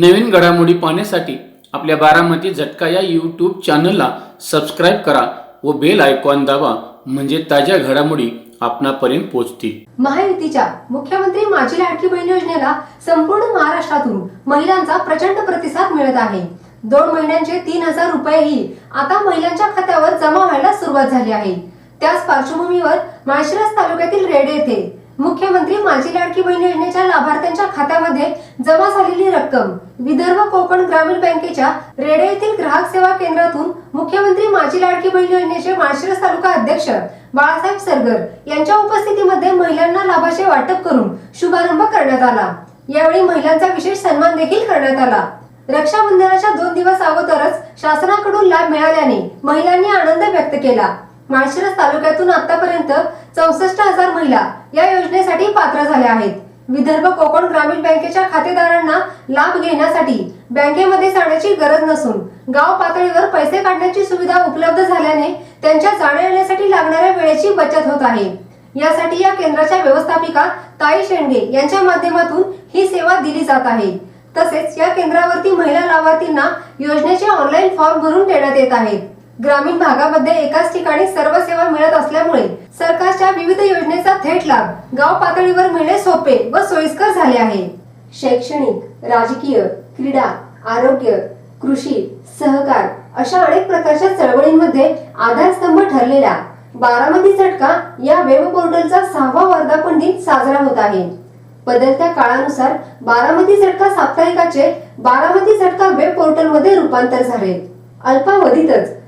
नवीन घडामोडी पाहण्यासाठी आपल्या बारामती झटका या यूट्यूब चॅनलला सबस्क्राईब करा व बेल आयकॉन दाबा म्हणजे ताज्या घडामोडी आपणापर्यंत पोहोचतील. महायुतीच्या मुख्यमंत्री माझी लाडकी बहीण योजनेला संपूर्ण महाराष्ट्रातून महिलांचा प्रचंड प्रतिसाद मिळत आहे. दोन महिन्यांचे तीन हजार रुपयेही आता महिलांच्या खात्यावर जमा व्हायला सुरुवात झाली आहे. त्याच पार्श्वभूमीवर माळशिरस तालुक्यातील रेड येथे मुख्यमंत्री माझी लाडकी बहीण योजनेच्या लाभार्थ्यांच्या खात्यामध्ये जमा झालेली रक्कम विदर्भ कोकण ग्रामीण बँकेच्या रेडे येथील ग्राहक सेवा केंद्रातून मुख्यमंत्री माझी लाडकी बहीण योजनेचे माळशिरस तालुका अध्यक्ष बाळासाहेब सरगर यांच्या उपस्थितीमध्ये महिलांना लाभाचे वाटप करून शुभारंभ करण्यात आला. यावेळी महिलांचा विशेष सन्मान देखील करण्यात आला. रक्षाबंधनाच्या दोन दिवस अगोदरच शासनाकडून लाभ मिळाल्याने महिलांनी आनंद व्यक्त केला. माळशिरस तालुक्यातून आतापर्यंत चौसष्ट हजार महिला या योजनेसाठी पात्र झाल्या आहेत. विदर्भ कोकण ग्रामीण बँकेच्या खातेदारांना लाभ घेण्यासाठी बँकेमध्ये जाण्याची गरज नसून गाव पातळीवर पैसे काढण्याची सुविधा उपलब्ध झाल्याने त्यांच्या जाण्या येण्यासाठी लागणाऱ्या वेळेची बचत होत आहे. यासाठी या केंद्राच्या व्यवस्थापिका ताई शेंडगे यांच्या माध्यमातून ही सेवा दिली जात आहे. तसेच या केंद्रावरती महिला लाभार्थींना योजनेचे ऑनलाईन फॉर्म भरून देण्यात येत आहेत ग्रामीण भागामध्ये एकाच ठिकाणी सर्व सेवा मिळत असल्यामुळे सरकारच्या विविध योजनेचा थेट लाभ गाव पातळीवर मिळणे सोपे व सोयीस्कर झाले आहे. शैक्षणिक राजकीय क्रीडा आरोग्य कृषी सहकार अशा अनेक प्रकारच्या चळवळींमध्ये आधारस्तंभ ठरलेला बारामती झटका या वेब पोर्टलचा सहावा वर्धापन दिन साजरा होत आहे. बदलत्या काळानुसार बारामती झटका साप्ताहिकाचे बारामती झटका वेब पोर्टलमध्ये रूपांतर झाले. अल्पावधीतच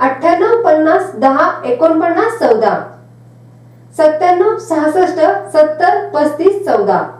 अठ्ठ्याण्णव पन्नास दहा एकोणपन्नास चौदा. सत्त्याण्णव सहासष्ट सत्तर पस्तीस चौदा.